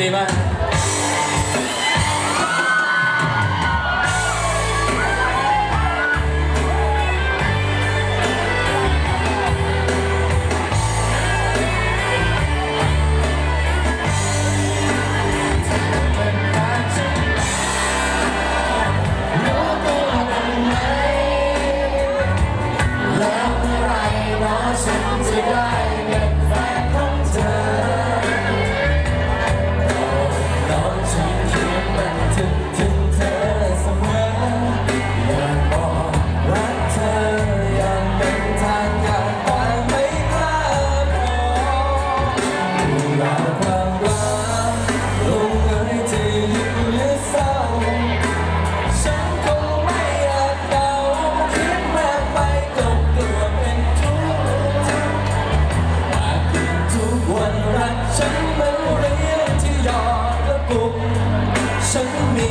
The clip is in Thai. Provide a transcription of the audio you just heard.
兄弟们。 ฉันเหมือนเรียนที่หยอดกระปุกฉันมี